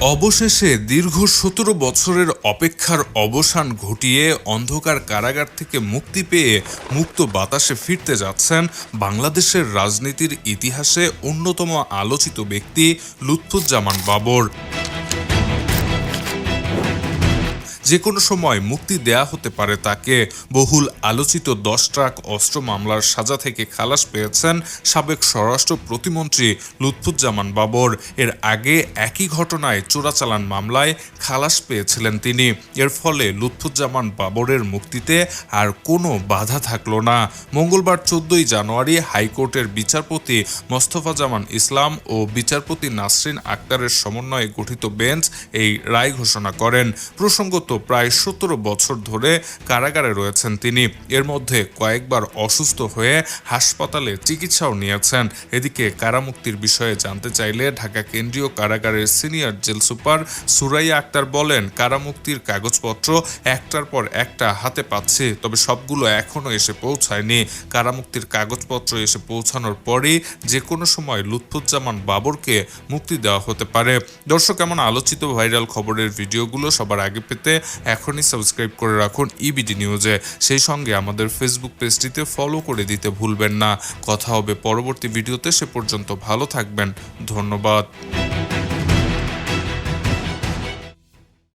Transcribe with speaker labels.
Speaker 1: অবশেষে দীর্ঘ সতেরো বছরের অপেক্ষার অবসান ঘটিয়ে অন্ধকার কারাগার থেকে মুক্তি পেয়ে মুক্ত বাতাসে ফিরতে যাচ্ছেন বাংলাদেশের রাজনীতির ইতিহাসে অন্যতম আলোচিত ব্যক্তি লুৎফুজ্জামান বাবর। যে কোনো সময় মুক্তি দেয়া হতে পারে তাকে। বহুল আলোচিত দশ ট্রাক অস্ত্র মামলার সাজা থেকে খালাস পেয়েছেন সাবেক স্বরাষ্ট্র প্রতিমন্ত্রী লুৎফুজ্জামান বাবর। এর আগে একই ঘটনায় চোরাচালান মামলায় খালাস পেয়েছিলেন তিনি। এর ফলে লুৎফুজ্জামান বাবরের মুক্তিতে আর কোনো বাধা থাকল না। মঙ্গলবার চোদ্দই জানুয়ারি হাইকোর্টের বিচারপতি মোস্তফা জামান ইসলাম ও বিচারপতি নাসরিন আক্তারের সমন্বয়ে গঠিত বেঞ্চ এই রায় ঘোষণা করেন। প্রসঙ্গত প্রায় সতেরো বছর ধরে কারাগারে রয়েছেন তিনি। এর মধ্যে কয়েকবার অসুস্থ হয়ে হাসপাতালে চিকিৎসাও নিয়েছেন। এদিকে কারামুক্তির বিষয়ে জানতে চাইলে ঢাকা কেন্দ্রীয় কারাগারের senior jail super Suraiya Akter বলেন, কারামুক্তির কাগজপত্র একটার পর একটা হাতে পাচ্ছে, তবে সবগুলো এখনও এসে পৌঁছায়নি। কারামুক্তির কাগজপত্র এসে পৌঁছানোর পরই যে কোনো সময় লুৎফুজ্জামান বাবরকে মুক্তি দেওয়া হতে পারে। দর্শক, এমন আলোচিত ভাইরাল খবরের ভিডিওগুলো সবার আগে পেতে এখনই সাবস্ক্রাইব করে রাখুন ইবিডি নিউজে সেই সঙ্গে আমাদের ফেসবুক পেজটিতে ফলো করে দিতে ভুলবেন না। কথা হবে পরবর্তী ভিডিওতে সে পর্যন্ত ভালো থাকবেন। ধন্যবাদ।